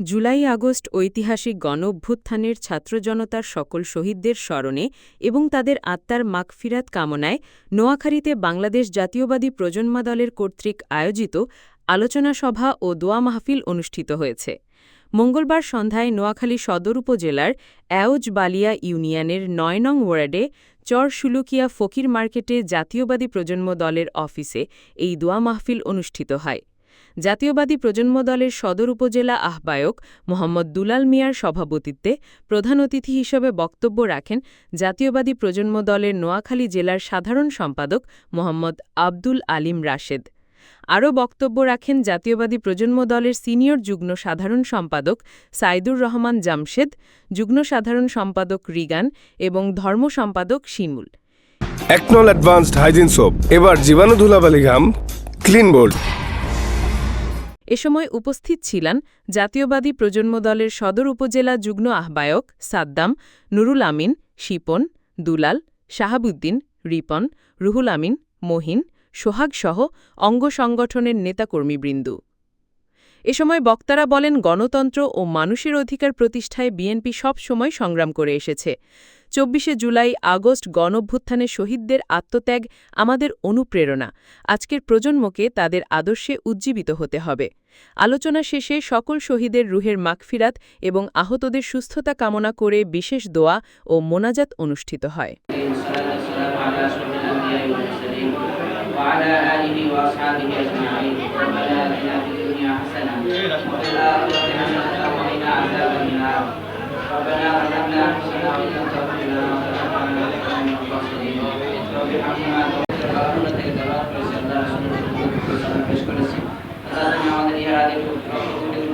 July August ঐতিহাসিক গণ অভ্যুত্থানের ছাত্র জনতার সকল শহীদদের স্মরণে এবং তাদের আত্মার মাগফিরাত কামনায় নোয়াখালীতে বাংলাদেশ জাতীয়বাদী প্রজন্মা দলের কর্তৃক আয়োজিত আলোচনা সভা ও দোয়া মাহফিল অনুষ্ঠিত হয়েছে। মঙ্গলবার সন্ধ্যায় নোয়াখালী সদর উপজেলার অ্যাওজ বালিয়া ইউনিয়নের নয় নং ওয়ার্ডে চর সুলুকিয়া ফকির মার্কেটে জাতীয়বাদী প্রজন্ম দলের অফিসে এই দোয়া মাহফিল অনুষ্ঠিত হয়। জাতীয়বাদী প্রজন্ম দলের সদর উপজেলা আহ্বায়ক মোহাম্মদ দুলাল মিয়ার সভাপতিত্বে প্রধান অতিথি হিসেবে বক্তব্য রাখেন জাতীয়বাদী প্রজন্ম দলের নোয়াখালী জেলার সাধারণ সম্পাদক মোহাম্মদ আব্দুল আলিম রাশেদ। আরও বক্তব্য রাখেন জাতীয়বাদী প্রজন্ম দলের সিনিয়র যুগ্ম সাধারণ সম্পাদক সাইদুর রহমান জামশেদ, যুগ্ম সাধারণ সম্পাদক রিগান এবং ধর্ম সম্পাদক শিমুল। একনল অ্যাডভান্সড হাইজিন সোপ, এবার জীবাণু ধুলাবালি ঘাম, ক্লিন বোল্ড এ সময় উপস্থিত ছিলেন জাতীয়বাদী প্রজন্ম দলের সদর উপজেলা যুগ্ম আহ্বায়ক সাদ্দাম, নুরুল আমিন, শিপন, দুলাল, শাহাবুদ্দিন, রিপন, রুহুল আমিন, মহিন সোহাগসহ অঙ্গ সংগঠনের নেতাকর্মীবৃন্দ। এ সময় বক্তারা বলেন, গণতন্ত্র ও মানুষের অধিকার প্রতিষ্ঠায় বিএনপি সব সময় সংগ্রাম করে এসেছে। চব্বিশে জুলাই আগস্ট গণঅভ্যুত্থানের শহীদদের আত্মত্যাগ আমাদের অনুপ্রেরণা আজকের প্রজন্মকে তাদের আদর্শে উজ্জীবিত হতে হবে আলোচনা শেষে সকল শহীদের রুহের মাগফিরাত এবং আহতদের সুস্থতা কামনা করে বিশেষ দোয়া ও মোনাজাত অনুষ্ঠিত হয় والصلاة والسلام على أشرف الأنبياء والمرسلين وعلى آله وأصحابه أجمعين ربنا ظلمنا انفسنا وان لم تغفر لنا وترحمنا لنكن من الخاسرين وبحمدنا توكلنا تجدرات وسلنا سنة الخلق وسلم في كل سنة أزادنا عن الإرادة والحب